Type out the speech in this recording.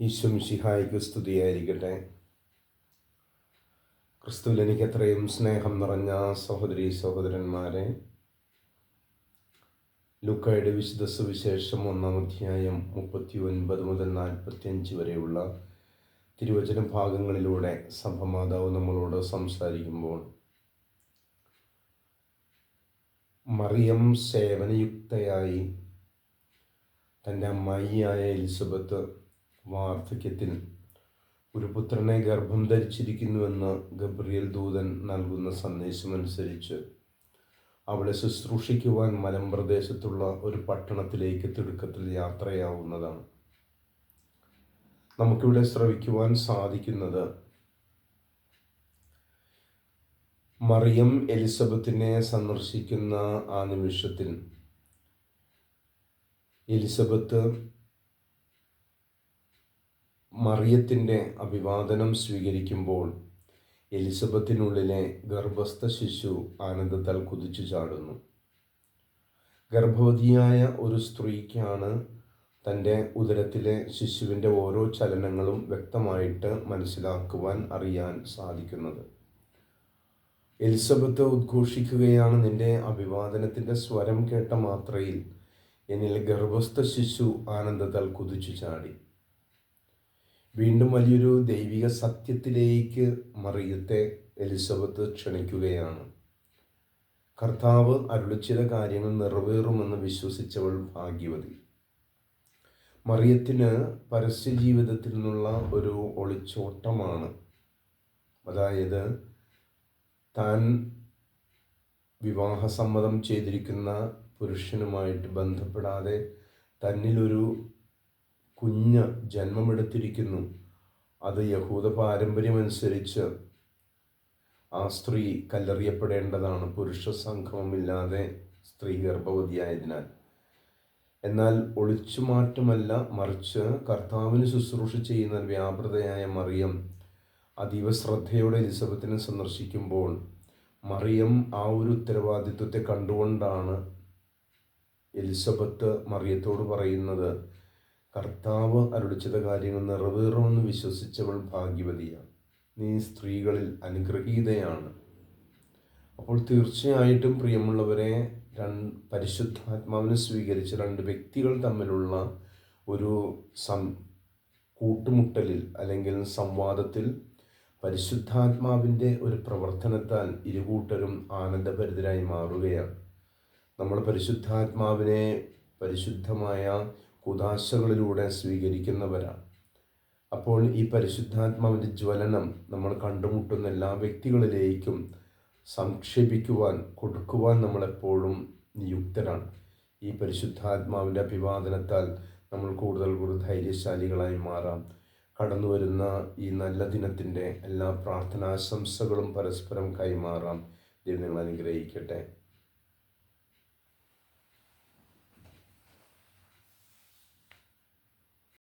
ഈശ്വം ശിഹായിക്ക് സ്തുതിയായിരിക്കട്ടെ. ക്രിസ്തുവിൽ എനിക്ക് എത്രയും സ്നേഹം നിറഞ്ഞ സഹോദരി സഹോദരന്മാരെ ലുക്കയുടെ വിശുദ്ധ സുവിശേഷം ഒന്നാം അധ്യായം മുപ്പത്തി ഒൻപത് മുതൽ നാൽപ്പത്തിയഞ്ച് വരെയുള്ള തിരുവചന ഭാഗങ്ങളിലൂടെ സഭമാതാവ് നമ്മളോട് സംസാരിക്കുമ്പോൾ മറിയം സേവനയുക്തയായി തന്റെ അമ്മായിയായ എലിസബത്ത് വാർദ്ധക്യത്തിൽ ഒരു പുത്രനെ ഗർഭം ധരിച്ചിരിക്കുന്നുവെന്ന് ഗബ്രിയൽ ദൂതൻ നൽകുന്ന സന്ദേശമനുസരിച്ച് അവളെ ശുശ്രൂഷിക്കുവാൻ മലമ്പ്രദേശത്തുള്ള ഒരു പട്ടണത്തിലേക്ക് തിടുക്കത്തിൽ യാത്രയാവുന്നതാണ്. നമുക്കിവിടെ ശ്രവിക്കുവാൻ സാധിക്കുന്നത് മറിയം എലിസബത്തിനെ സന്ദർശിക്കുന്ന ആ നിമിഷത്തിൽ എലിസബത്ത് മറിയത്തിന്റെ അഭിവാദനം സ്വീകരിക്കുമ്പോൾ എലിസബത്തിനുള്ളിലെ ഗർഭസ്ഥ ശിശു ആനന്ദത്താൽ കുതിച്ചു ചാടുന്നു. ഗർഭവതിയായ ഒരു സ്ത്രീക്കാണ് തന്റെ ഉദരത്തിലെ ശിശുവിന്റെ ഓരോ ചലനങ്ങളും വ്യക്തമായിട്ട് മനസ്സിലാക്കുവാൻ അറിയാൻ സാധിക്കുന്നത്. എലിസബത്ത് ഉദ്ഘോഷിക്കുകയാണ് നിന്റെ അഭിവാദനത്തിന്റെ സ്വരം കേട്ട മാത്രയിൽ എന്നിൽ ഗർഭസ്ഥ ശിശു ആനന്ദത്താൽ കുതിച്ചു ചാടി. വീണ്ടും വലിയൊരു ദൈവിക സത്യത്തിലേക്ക് മറിയത്തെ എലിസബത്ത് ക്ഷണിക്കുകയാണ്. കർത്താവ് അരുളിച്ചില കാര്യങ്ങൾ നിറവേറുമെന്ന് വിശ്വസിച്ചവൾ ഭാഗ്യവതി. മറിയത്തിന് പരസ്യ ജീവിതത്തിൽ നിന്നുള്ള ഒരു ഒളിച്ചോട്ടമാണ്. അതായത് താൻ വിവാഹസമ്മതം ചെയ്തിരിക്കുന്ന പുരുഷനുമായിട്ട് ബന്ധപ്പെടാതെ തന്നിലൊരു കുഞ്ഞ് ജന്മമെടുത്തിരിക്കുന്നു. അത് യഹൂദ പാരമ്പര്യമനുസരിച്ച് ആ സ്ത്രീ കല്ലെറിയപ്പെടേണ്ടതാണ്. പുരുഷ സംഗമമില്ലാതെ സ്ത്രീ ഗർഭവതിയായതിനാൽ. എന്നാൽ ഒളിച്ചുമാറ്റമല്ല മറിച്ച് കർത്താവിന് ശുശ്രൂഷ ചെയ്യുന്ന വ്യാപൃതയായ മറിയം അതീവ ശ്രദ്ധയോടെ എലിസബത്തിനെ സന്ദർശിക്കുമ്പോൾ മറിയം ആ ഒരു ഉത്തരവാദിത്വത്തെ കണ്ടുകൊണ്ടാണ് എലിസബത്ത് മറിയത്തോട് പറയുന്നത്. കർത്താവ് അരുളിച്ചത കാര്യങ്ങൾ നിറവേറുമെന്ന് വിശ്വസിച്ചവൾ ഭാഗ്യവതിയാണ്. നീ സ്ത്രീകളിൽ അനുഗ്രഹീതയാണ്. അപ്പോൾ തീർച്ചയായിട്ടും പ്രിയമുള്ളവരെ രണ്ട് പരിശുദ്ധാത്മാവിനെ സ്വീകരിച്ച രണ്ട് വ്യക്തികൾ തമ്മിലുള്ള ഒരു സം കൂട്ടുമുട്ടലിൽ അല്ലെങ്കിൽ സംവാദത്തിൽ പരിശുദ്ധാത്മാവിന്റെ ഒരു പ്രവർത്തനത്താൽ ഇരുകൂട്ടരും ആനന്ദഭരിതരായി മാറുകയാണ്. നമ്മൾ പരിശുദ്ധാത്മാവിനെ പരിശുദ്ധമായ കുതാശകളിലൂടെ സ്വീകരിക്കുന്നവരാണ്. അപ്പോൾ ഈ പരിശുദ്ധാത്മാവിന്റെ ജ്വലനം നമ്മൾ കണ്ടുമുട്ടുന്ന എല്ലാ വ്യക്തികളിലേക്കും സംക്ഷേപിക്കുവാൻ കൊടുക്കുവാൻ നമ്മളെപ്പോഴും നിയുക്തരാണ്. ഈ പരിശുദ്ധാത്മാവിന്റെ അഭിവാദനത്താൽ നമ്മൾ കൂടുതൽ കൂടുതൽ ധൈര്യശാലികളായി മാറാം. കടന്നു വരുന്ന ഈ നല്ല ദിനത്തിന്റെ എല്ലാ പ്രാർത്ഥനാശംസകളും പരസ്പരം കൈമാറാം. ദൈവം നിങ്ങൾ അനുഗ്രഹിക്കട്ടെ.